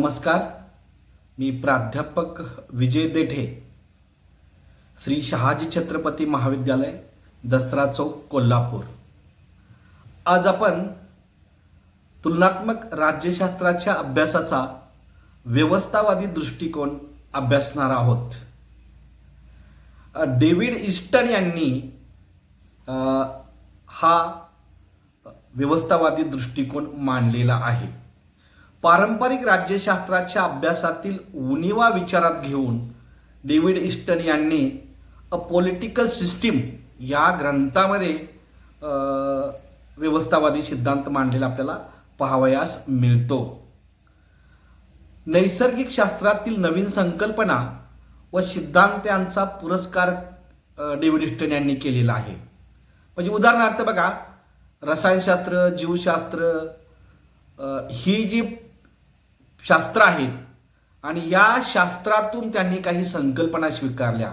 नमस्कार. मी प्राध्यापक विजय देठे श्री शहाजी छत्रपती महाविद्यालय दसरा चौक कोल्हापूर. आज आपण तुलनात्मक राज्यशास्त्राच्या अभ्यासाचा व्यवस्थावादी दृष्टिकोन अभ्यासणार आहोत. डेव्हिड इस्टन यांनी हा व्यवस्थावादी दृष्टिकोन मांडलेला आहे. पारंपरिक राज्यशास्त्राच्या अभ्यासातील उणीवा विचारात घेऊन डेव्हिड इस्टन यांनी अ पॉलिटिकल सिस्टीम या ग्रंथामध्ये व्यवस्थावादी सिद्धांत मांडलेला आपल्याला पाहावयास मिळतो. नैसर्गिक शास्त्रातील नवीन संकल्पना व सिद्धांत यांचा पुरस्कार डेव्हिड इस्टन यांनी केलेला आहे. म्हणजे उदाहरणार्थ बघा रसायनशास्त्र जीवशास्त्र ही जी शास्त्र आहेत आणि या शास्त्रातून त्यांनी काही संकल्पना स्वीकारल्या.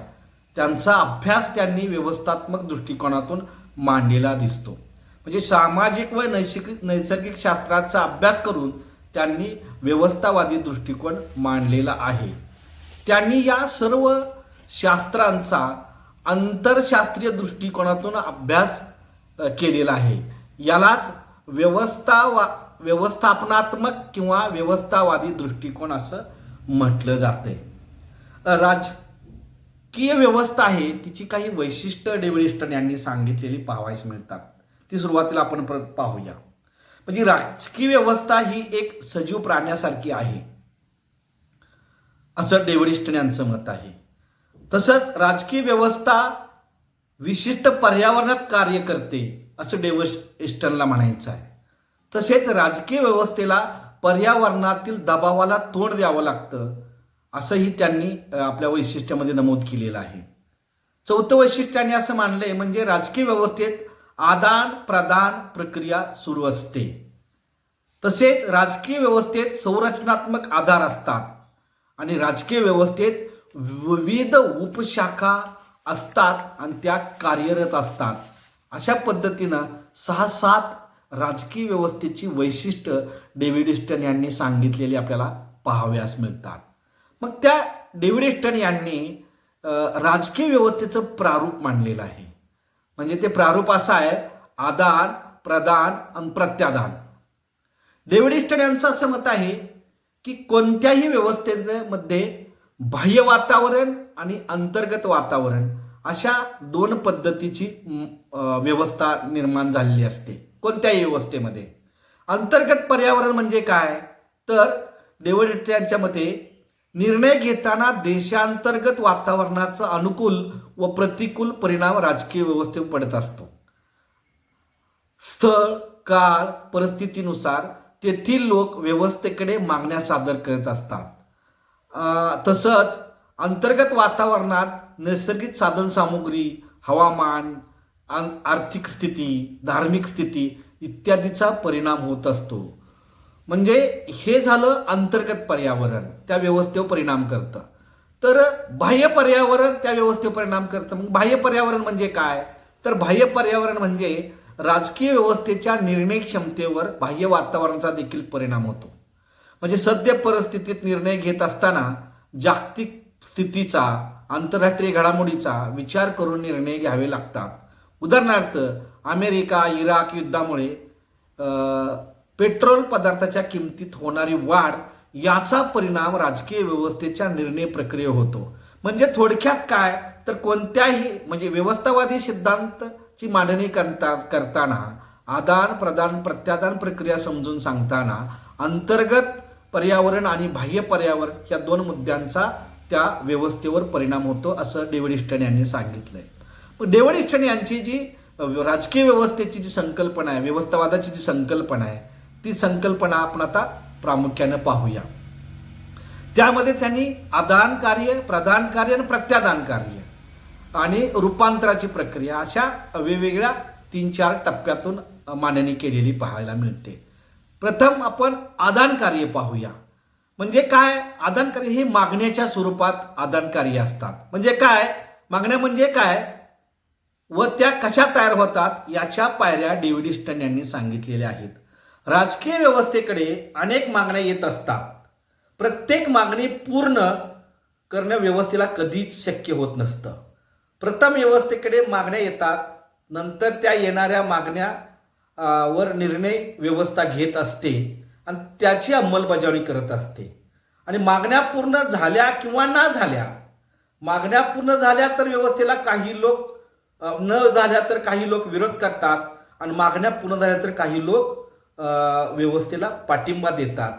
त्यांचा अभ्यास त्यांनी व्यवस्थात्मक दृष्टिकोनातून मांडलेला दिसतो. म्हणजे सामाजिक व नैसर्गिक नैसर्गिक शास्त्राचा अभ्यास करून त्यांनी व्यवस्थावादी दृष्टिकोन मांडलेला आहे. त्यांनी या सर्व शास्त्रांचा आंतरशास्त्रीय दृष्टिकोनातून अभ्यास केलेला आहे. यालाच व्यवस्थावा व्यवस्थापनात्मक किंवा व्यवस्थावादी दृष्टिकोन असं म्हटलं जाते राजकीय व्यवस्था आहे तिची काही वैशिष्ट्य डेव्हिड यांनी सांगितलेली पाहावयास मिळतात. ती सुरुवातीला आपण परत पाहूया. म्हणजे राजकीय व्यवस्था ही एक सजीव प्राण्यासारखी आहे. असं डेव्हिडिस्टन यांचं मत आहे. तसंच राजकीय व्यवस्था विशिष्ट पर्यावरणात कार्य करते असं डेव्हिड इस्टनला म्हणायचं आहे. तसेच राजकीय व्यवस्थेला पर्यावरणातील दबावाला तोंड द्यावं लागतं असंही त्यांनी आपल्या वैशिष्ट्यामध्ये नमूद केलेलं आहे. चौथं वैशिष्ट्यांनी असं मानलंय म्हणजे राजकीय व्यवस्थेत आदान प्रदान प्रक्रिया सुरू असते. तसेच राजकीय व्यवस्थेत संरचनात्मक आधार असतात आणि राजकीय व्यवस्थेत विविध उपशाखा असतात आणि त्या कार्यरत असतात. अशा पद्धतीनं सहा सात राजकीय व्यवस्थेची वैशिष्ट्य डेव्हिड इस्टन यांनी सांगितलेली आपल्याला पाहाव्यास मिळतात. मग त्या डेव्हिड इस्टन यांनी राजकीय व्यवस्थेचं प्रारूप मांडलेलं आहे. म्हणजे ते प्रारूप असं आहे आदान प्रदान आणि प्रत्यादान. डेव्हिड इस्टन यांचं असं मत आहे की कोणत्याही व्यवस्थेमध्ये बाह्य वातावरण आणि अंतर्गत वातावरण अशा दोन पद्धतीची व्यवस्था निर्माण झालेली असते. कोणत्याही व्यवस्थेमध्ये. अंतर्गत पर्यावरण म्हणजे काय? तर डेव्हिड मते निर्णय घेताना देशांतर्गत वातावरणाचा अनुकूल व प्रतिकूल परिणाम राजकीय व्यवस्थेवर पडत असतो. स्थळ काळ परिस्थितीनुसार तेथील लोक व्यवस्थेकडे मागण्या सादर करत असतात. तसंच अंतर्गत वातावरणात नैसर्गिक साधनसामुग्री हवामान आर्थिक स्थिती धार्मिक स्थिती इत्यादीचा परिणाम होत असतो. म्हणजे हे झालं अंतर्गत पर्यावरण त्या व्यवस्थेवर परिणाम करतं. तर बाह्य पर्यावरण त्या व्यवस्थेवर परिणाम करतं. मग बाह्य पर्यावरण म्हणजे काय? तर बाह्य पर्यावरण म्हणजे राजकीय व्यवस्थेच्या निर्णय क्षमतेवर बाह्य वातावरणाचा देखील परिणाम होतो. म्हणजे सद्य परिस्थितीत निर्णय घेत असताना जागतिक स्थितीचा आंतरराष्ट्रीय घडामोडीचा विचार करून निर्णय घ्यावे लागतात. उदाहरणार्थ अमेरिका इराक युद्धामुळे पेट्रोल पदार्थाच्या किमतीत होणारी वाढ याचा परिणाम राजकीय व्यवस्थेच्या निर्णय प्रक्रिये होतो. म्हणजे थोडक्यात काय? तर कोणत्याही म्हणजे व्यवस्थावादी सिद्धांतची मांडणी करता करताना आदान प्रदान प्रत्यादान प्रक्रिया समजून सांगताना अंतर्गत पर्यावरण आणि बाह्य पर्यावरण या दोन मुद्द्यांचा त्या व्यवस्थेवर परिणाम होतो असं डेव्हिड इस्टन यांनी सांगितलंय. आहे डेव्हिड इस्टन यांची जी राजकीय व्यवस्थेची जी संकल्पना आहे व्यवस्थावादाची जी संकल्पना आहे ती संकल्पना आपण आता प्रामुख्यानं पाहूया. त्यामध्ये त्यांनी आदान कार्य प्रदान कार्य आणि प्रत्यादान कार्य आणि रूपांतराची प्रक्रिया अशा वेगवेगळ्या तीन चार टप्प्यातून मांडणी केलेली पाहायला मिळते. प्रथम आपण आदान कार्य पाहूया. म्हणजे काय? आदान कार्य हे मागण्याच्या स्वरूपात आदान कार्य असतात. म्हणजे काय? मागण्या म्हणजे काय? व त्या कशा तयार होतात याच्या पायऱ्या डेव्हिड इस्टन यांनी सांगितलेल्या आहेत. राजकीय व्यवस्थेकडे अनेक मागण्या येत असतात. प्रत्येक मागणी पूर्ण करणं व्यवस्थेला कधीच शक्य होत नसतं. प्रथम व्यवस्थेकडे मागण्या येतात नंतर त्या येणाऱ्या मागण्या वर निर्णय व्यवस्था घेत असते आणि त्याची अंमलबजावणी करत असते. आणि मागण्या पूर्ण झाल्या किंवा ना झाल्या मागण्या पूर्ण झाल्या तर व्यवस्थेला काही लोक न झाल्या तर काही लोक विरोध करतात आणि मागण्या पूर्ण झाल्या तर काही लोक व्यवस्थेला पाठिंबा देतात.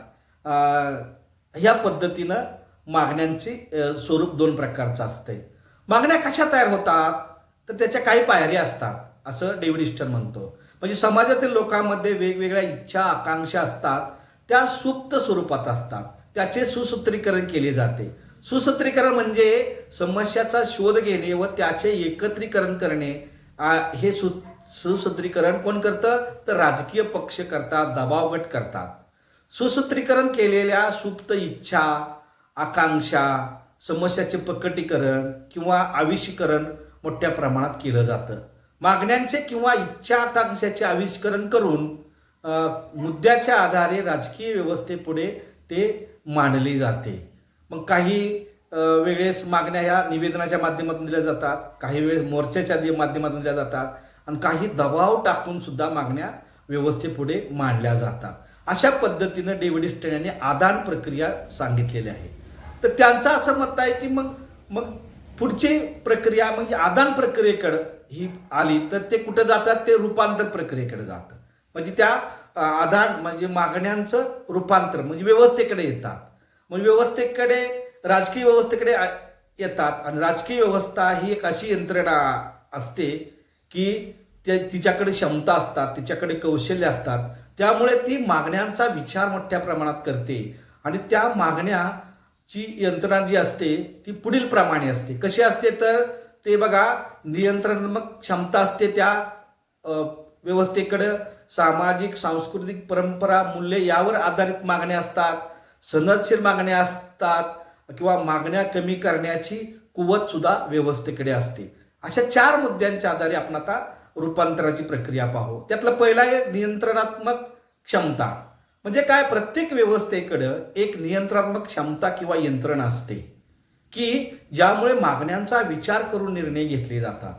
ह्या पद्धतीनं मागण्यांचे स्वरूप दोन प्रकारचं असतंय. मागण्या कशा तयार होतात? तर त्याच्या काही पायऱ्या असतात असं डेव्हिड इस्टन म्हणतो. म्हणजे समाजातील लोकांमध्ये वेगवेगळ्या इच्छा आकांक्षा असतात त्या सुप्त स्वरूपात असतात. त्याचे सुसूत्रीकरण केले जाते. सुसूत्रीकरण म्हणजे समस्याचा शोध घेणे व त्याचे एकत्रीकरण करणे. हे सु सुसूत्रीकरण कोण करतं? तर राजकीय पक्ष करतात दबाव गट करतात. सुसूत्रीकरण केलेल्या सुप्त इच्छा आकांक्षा समस्याचे प्रकटीकरण किंवा आविष्करण मोठ्या प्रमाणात केलं जातं. मागण्यांचे किंवा इच्छा आकांक्षाचे आविष्करण करून मुद्द्याच्या आधारे राजकीय व्यवस्थेपुढे ते मांडले जाते. मग काही वेळेस मागण्या ह्या निवेदनाच्या माध्यमातून दिल्या जातात काही वेळेस मोर्चाच्या माध्यमातून दिल्या जातात आणि काही दबाव टाकून सुद्धा मागण्या व्यवस्थेपुढे मांडल्या जातात. अशा पद्धतीनं डेव्हिड इस्टन यांनी आदान प्रक्रिया सांगितलेली आहे. तर त्यांचं असं मत आहे की मग मग पुढची प्रक्रिया म्हणजे आदान प्रक्रियेकडं ही आली तर ते कुठं जातात? ते रूपांतर प्रक्रियेकडे जातं. म्हणजे त्या आदान म्हणजे मागण्यांचं रूपांतर म्हणजे व्यवस्थेकडे येतात. म्हणजे व्यवस्थेकडे राजकीय व्यवस्थेकडे येतात. आणि राजकीय व्यवस्था ही एक अशी यंत्रणा असते की ते तिच्याकडे क्षमता असतात तिच्याकडे कौशल्य असतात. त्यामुळे ती मागण्यांचा विचार मोठ्या प्रमाणात करते. आणि त्या मागण्याची यंत्रणा जी असते ती पुढील प्रमाणे असते. कशी असते तर ते बघा नियंत्रणात्मक क्षमता असते त्या व्यवस्थेकडं. सामाजिक सांस्कृतिक परंपरा मूल्य यावर आधारित मागण्या असतात. सनदशीर मागण्या असतात किंवा मागण्या कमी करण्याची कुवतसुद्धा व्यवस्थेकडे असते. अशा चार मुद्द्यांच्या आधारे आपण आता रूपांतराची प्रक्रिया पाहू. त्यातला पहिला आहे नियंत्रणात्मक क्षमता. म्हणजे काय? प्रत्येक व्यवस्थेकडं एक नियंत्रणात्मक क्षमता किंवा यंत्रणा असते की ज्यामुळे मागण्यांचा विचार करून निर्णय घेतले जातात.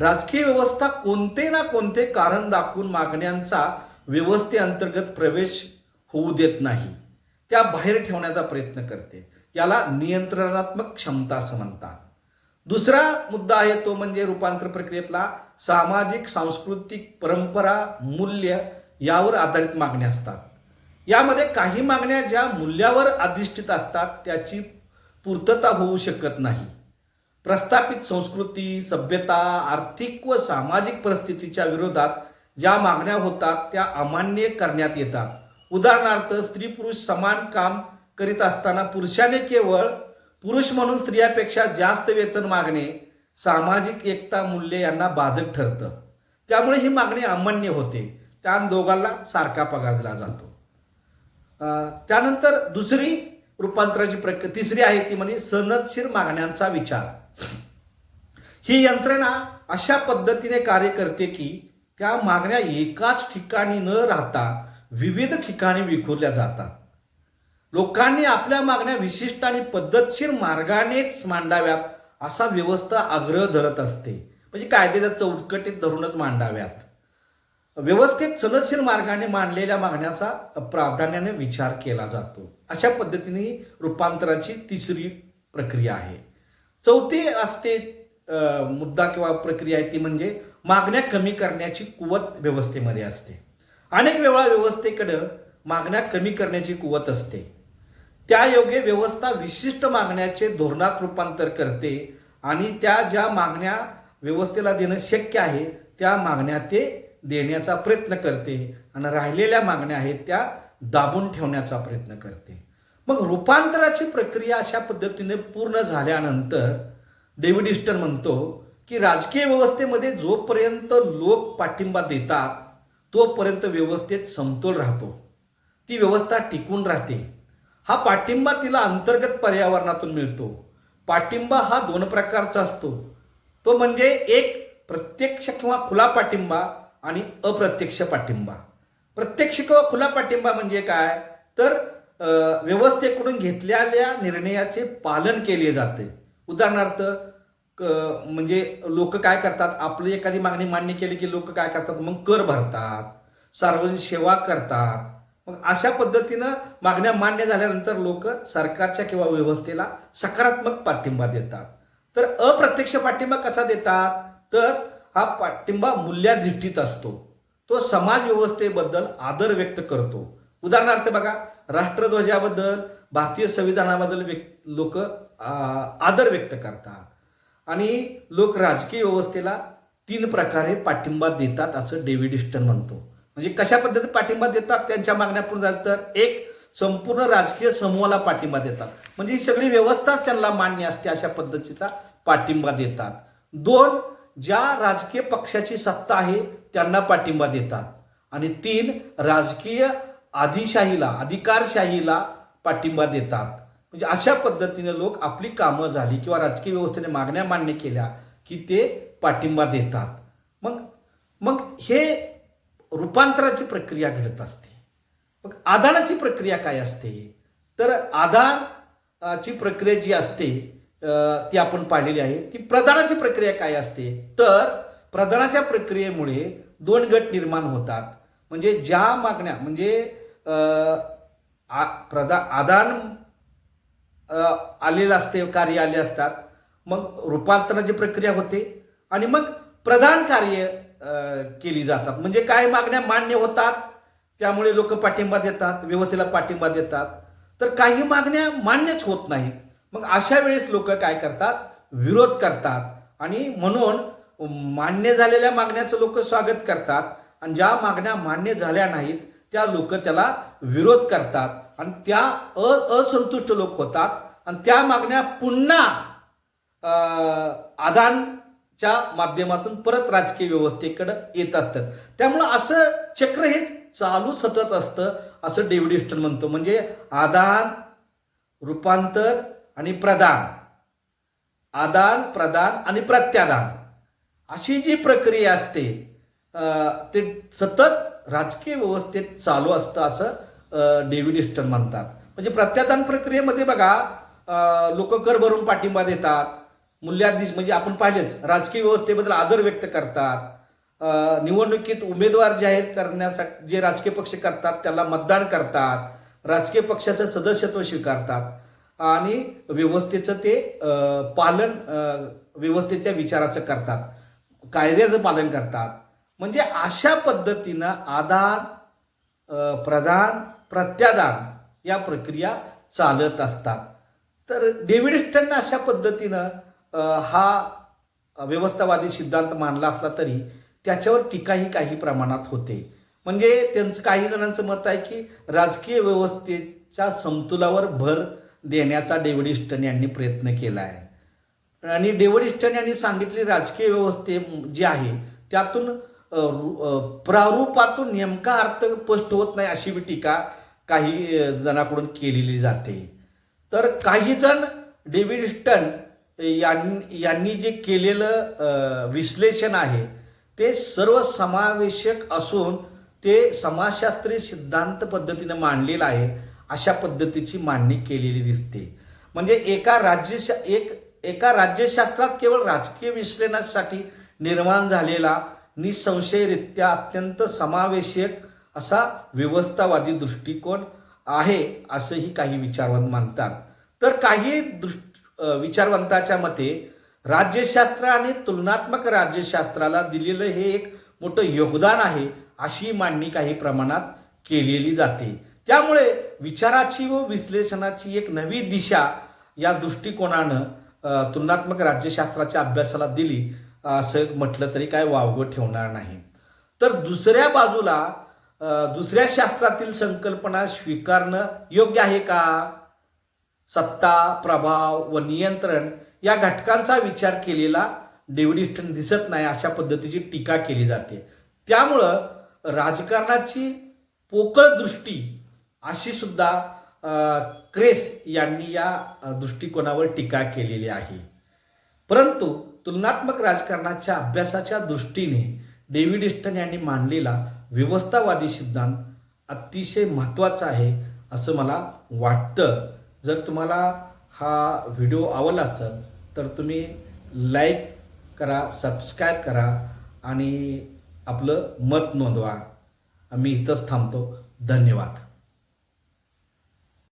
राजकीय व्यवस्था कोणते ना कोणते कारण दाखवून मागण्यांचा व्यवस्थेअंतर्गत प्रवेश होऊ देत नाही. त्या बाहेर ठेवण्याचा प्रयत्न करते. याला नियंत्रणात्मक क्षमता असं म्हणतात. दुसरा मुद्दा आहे तो म्हणजे रूपांतर प्रक्रियेतला सामाजिक सांस्कृतिक परंपरा मूल्य यावर आधारित मागण्या असतात. यामध्ये काही मागण्या ज्या मूल्यावर अधिष्ठित असतात त्याची पूर्तता होऊ शकत नाही. प्रस्थापित संस्कृती सभ्यता आर्थिक व सामाजिक परिस्थितीच्या विरोधात ज्या मागण्या होतात त्या अमान्य करण्यात येतात. उदाहरणार्थ स्त्री पुरुष समान काम करीत असताना पुरुषाने केवळ पुरुष म्हणून स्त्रियापेक्षा जास्त वेतन मागणे सामाजिक एकता मूल्य यांना बाधक ठरतं. त्यामुळे ही मागणी अमान्य होते. त्या दोघांना सारखा पगार दिला जातो. त्यानंतर दुसरी रूपांतराची प्रक्रिया तिसरी आहे ती म्हणजे सनदशीर मागण्यांचा विचार. ही यंत्रणा अशा पद्धतीने कार्य करते की त्या मागण्या एकाच ठिकाणी न राहता विविध ठिकाणी विखुरल्या जातात. लोकांनी आपल्या मागण्या विशिष्ट आणि पद्धतशीर मार्गानेच मांडाव्यात असा व्यवस्था आग्रह धरत असते. म्हणजे कायद्याच्या चौकटीत धरूनच मांडाव्यात. व्यवस्थित सनदशीर मार्गाने मांडलेल्या मागण्याचा प्राधान्याने विचार केला जातो. अशा पद्धतीने रूपांतराची तिसरी प्रक्रिया आहे. चौथी असते मुद्दा किंवा प्रक्रिया आहे ती म्हणजे मागण्या कमी करण्याची कुवत व्यवस्थेमध्ये असते. अनेक वेळा व्यवस्थेकडं मागण्या कमी करण्याची कुवत असते. त्या योगे व्यवस्था विशिष्ट मागण्याचे धोरणात रूपांतर करते आणि त्या ज्या मागण्या व्यवस्थेला देणं शक्य आहे त्या मागण्या ते देण्याचा प्रयत्न करते आणि राहिलेल्या मागण्या आहेत त्या दाबून ठेवण्याचा प्रयत्न करते. मग रूपांतराची प्रक्रिया अशा पद्धतीने पूर्ण झाल्यानंतर डेव्हिड इस्टन म्हणतो की राजकीय व्यवस्थेमध्ये जोपर्यंत लोक पाठिंबा देतात तोपर्यंत व्यवस्थेत समतोल राहतो. ती व्यवस्था टिकून राहते. हा पाठिंबा तिला अंतर्गत पर्यावरणातून मिळतो. पाठिंबा हा दोन प्रकारचा असतो. तो म्हणजे एक प्रत्यक्ष किंवा खुला पाठिंबा आणि अप्रत्यक्ष पाठिंबा. प्रत्यक्ष किंवा खुला पाठिंबा म्हणजे काय? तर व्यवस्थेकडून घेतलेल्या निर्णयाचे पालन केले जाते. उदाहरणार्थ म्हणजे लोक काय करतात? आपली एखादी मागणी मान्य केली की लोक काय करतात? मग कर भरतात. सार्वजनिक सेवा करतात. मग अशा पद्धतीनं मागण्या मान्य झाल्यानंतर लोक सरकारच्या किंवा व्यवस्थेला सकारात्मक पाठिंबा देतात. तर अप्रत्यक्ष पाठिंबा कसा देतात? तर हा पाठिंबा मूल्याधिष्ठित असतो. तो समाज व्यवस्थेबद्दल आदर व्यक्त करतो. उदाहरणार्थ बघा राष्ट्रध्वजाबद्दल भारतीय संविधानाबद्दल व्यक् लोक आदर व्यक्त करतात. आणि लोक राजकीय व्यवस्थेला तीन प्रकारे पाठिंबा देतात असं डेव्हिड इस्टन म्हणतो. म्हणजे कशा पद्धतीने पाठिंबा देतात? त्यांच्या मागण्या पूर्ण झाल्या तर एक संपूर्ण राजकीय समूहाला पाठिंबा देतात. म्हणजे ही सगळी व्यवस्थाच त्यांना मान्य असते अशा पद्धतीचा पाठिंबा देतात. दोन ज्या राजकीय पक्षाची सत्ता आहे त्यांना पाठिंबा देतात. आणि तीन राजकीय आदिशाहीला अधिकारशाहीला पाठिंबा देतात. म्हणजे अशा पद्धतीने लोक आपली कामं झाली किंवा राजकीय व्यवस्थेने मागण्या मान्य केल्या की ते पाठिंबा देतात. मग मग हे रूपांतराची प्रक्रिया घडत असते. मग आदानाची प्रक्रिया काय असते? तर आदानाची प्रक्रिया जी असते ती आपण पाहिलेली आहे. ती प्रदानाची प्रक्रिया काय असते? तर प्रदानाच्या प्रक्रियेमुळे दोन गट निर्माण होतात. म्हणजे ज्या मागण्या म्हणजे आ- प्रदा आदान आलेलं असते कार्य आले असतात. मग रूपांतराची प्रक्रिया होते आणि मग प्रधान कार्य केली जातात. म्हणजे काय मागण्या मान्य होतात त्यामुळे लोक पाठिंबा देतात व्यवस्थेला पाठिंबा देतात. तर काही मागण्या मान्यच होत नाही. मग अशा वेळेस लोक काय करतात? विरोध करतात. आणि म्हणून मान्य झालेल्या मागण्याचं लोक स्वागत करतात. आणि ज्या मागण्या मान्य झाल्या नाहीत त्या लोक त्याला विरोध करतात. आणि त्या अ असंतुष्ट लोक होतात. आणि त्या मागण्या पुन्हा आदानच्या माध्यमातून परत राजकीय व्यवस्थेकडं येत असतात. त्यामुळं असं चक्र हे चालू सतत असतं असं डेव्हिड इस्टन म्हणतो. म्हणजे आदान रूपांतर आणि प्रदान. आदान प्रदान आणि प्रत्यादान. अशी जी प्रक्रिया असते ते सतत राजकीय व्यवस्थेत चालू असतं असं डेव्हिड इस्टन म्हणतात. म्हणजे प्रत्यादान प्रक्रियेमध्ये बघा लोक कर भरून पाठिंबा देतात. मूल्याधीश म्हणजे आपण पाहिलेच राजकीय व्यवस्थेबद्दल आदर व्यक्त करतात. निवडणुकीत उमेदवार जाहीर करण्यासाठी जे राजकीय पक्ष करतात त्याला मतदान करतात. राजकीय पक्षाचं सदस्यत्व स्वीकारतात. आणि व्यवस्थेचं ते पालन व्यवस्थेच्या विचाराचं करतात. कायद्याचं पालन करतात. म्हणजे अशा पद्धतीनं आदान प्रदान प्रत्यादान या प्रक्रिया चालत असतात. तर डेव्हिड स्टननं अशा पद्धतीनं हा व्यवस्थावादी सिद्धांत मानला असला तरी त्याच्यावर टीकाही काही प्रमाणात होते. म्हणजे त्यांचं काही जणांचं मत आहे की राजकीय व्यवस्थेच्या समतोलावर भर देण्याचा डेव्हिड इस्टन यांनी प्रयत्न केला आहे. आणि डेव्हिड इस्टन यांनी सांगितले राजकीय व्यवस्थे जी आहे त्यातून रु- प्रारूपातून नेमका अर्थ स्पष्ट होत नाही अशी बी टीका काही जणांकडून केलेली जाते. तर काही जण डेव्हिड स्टन यांनी यांनी जे केलेलं विश्लेषण आहे ते सर्व समावेशक असून ते समाजशास्त्रीय सिद्धांत पद्धतीनं मांडलेलं आहे अशा पद्धतीची मांडणी केलेली दिसते. म्हणजे एका राज्यशा एक एका राज्यशास्त्रात केवळ राजकीय विश्लेषणासाठी निर्माण झालेला निसंशयरित्या अत्यंत समावेशक असा व्यवस्थावादी दृष्टिकोन आहे असंही काही विचारवंत मानतात. तर काही दृष्ट विचारवंताच्या मते राज्यशास्त्र आणि तुलनात्मक राज्यशास्त्राला दिलेलं हे एक मोठं योगदान आहे अशी मांडणी काही प्रमाणात केलेली जाते. त्यामुळे विचाराची व विश्लेषणाची एक नवी दिशा या दृष्टिकोनानं तुलनात्मक राज्यशास्त्राच्या अभ्यासाला दिली असं म्हटलं तरी काय वावगं ठेवणार नाही. तर दुसऱ्या बाजूला दुसऱ्या शास्त्रातील संकल्पना स्वीकारणं योग्य आहे का? सत्ता प्रभाव व नियंत्रण या घटकांचा विचार केलेला डेव्हिडिस्टन दिसत नाही अशा पद्धतीची टीका केली जाते. त्यामुळं राजकारणाची पोकळ दृष्टी अशी सुद्धा क्रेस यांनी या दृष्टिकोनावर टीका केलेली आहे. परंतु तुलनात्मक राजकारणाच्या अभ्यासाच्या दृष्टीने डेव्हिड इस्टन यांनी मांडलेला व्यवस्थावादी सिद्धांत अतिशय महत्त्वाचा आहे असं मला वाटतं. जर तुम्हाला हा व्हिडिओ आवडला असेल तर तुम्ही लाईक करा सबस्क्राईब करा आणि आपलं मत नोंदवा. मी इथंच थांबतो. धन्यवाद.